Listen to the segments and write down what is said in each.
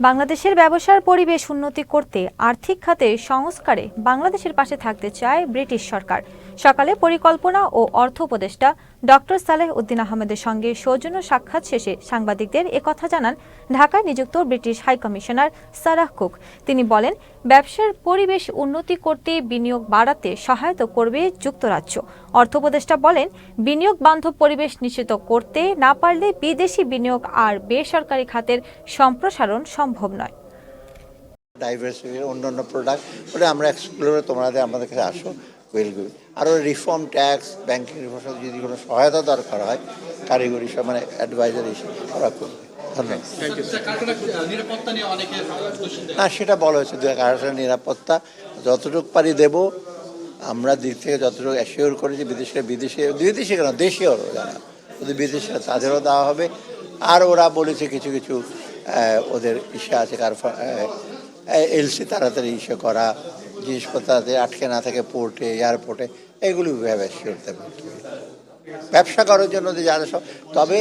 বাংলাদেশের ব্যবসার পরিবেশ উন্নতি করতে আর্থিক খাতে সংস্কারে বাংলাদেশের পাশে থাকতে চায় ব্রিটিশ সরকার। সকালে পরিকল্পনা ও অর্থ উপদেষ্টা ডক্টর সালেহ উদ্দিন আহমেদের সঙ্গে সৌজন্য সাক্ষাৎ শেষে সাংবাদিকদের একথা জানান ঢাকায় নিযুক্ত ব্রিটিশ হাইকমিশনার সারাহ কুক। তিনি বলেন, ব্যবসার পরিবেশ উন্নতি করতে বিনিয়োগ বাড়াতে সহায়তা করবে যুক্তরাজ্য। অর্থ উপদেষ্টা বলেন, বিনিয়োগ বান্ধব পরিবেশ নিশ্চিত করতে না পারলে বিদেশি বিনিয়োগ আর বেসরকারি খাতের সম্প্রসারণ সম্ভব নয়। ডাইভার্সিটি অন্যান্য প্রোডাক্ট ওটা আমরা এক্সপ্লোর তোমাদের আমাদের কাছে আসো ওয়েল গুড আরও রিফর্ম ট্যাক্স ব্যাংকিং রিফর্ম যদি কোনো সহায়তা দরকার হয় কারিগরি সব মানে অ্যাডভাইজার এসে ওরা করবে। না সেটা বলা হয়েছে দু কারখানার নিরাপত্তা যতটুকু পারি দেব আমরা দিক থেকে যতটুকু অ্যাসিওর করেছি যে বিদেশে বিদেশে বিদেশে কেন দেশেও যারা ওদের বিদেশে তাদেরও দেওয়া হবে। আর ওরা বলেছে কিছু কিছু ওদের ইসে আছে কার এলসি তাড়াতাড়ি ইসে করা জিনিসপত্র আটকে না থাকে পোর্টে এয়ারপোর্টে এগুলি অ্যাসিওর দেবে ব্যবসা করার জন্য যে যারা সব তবে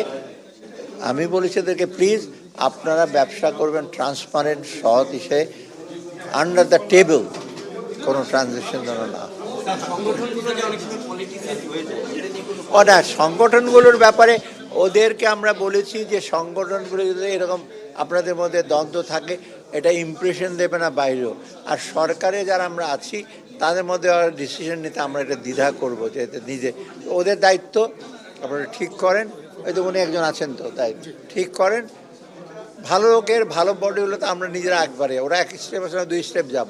আমি বলেছি এদেরকে প্লিজ আপনারা ব্যবসা করবেন ট্রান্সপারেন্ট সৎ হিসেবে আন্ডার দ্য টেবল কোনো ট্রানজ্যাকশন যেন না। ও না সংগঠনগুলোর ব্যাপারে ওদেরকে আমরা বলেছি যে সংগঠনগুলো যদি এরকম আপনাদের মধ্যে দ্বন্দ্ব থাকে, এটা ইমপ্রেশন দেবে না বাইরেও। আর সরকারে যারা আমরা আছি, তাদের মধ্যে ডিসিশন নিতে আমরা এটা দ্বিধা করব যে নিজে। ওদের দায়িত্ব, আপনারা ঠিক করেন। ওই তো উনি একজন আছেন তো, তাই ঠিক করেন। ভালো লোকের ভালো বডি হলে তো আমরা নিজেরা একবারে, ওরা এক স্টেপ আসলে দুই স্টেপ যাব।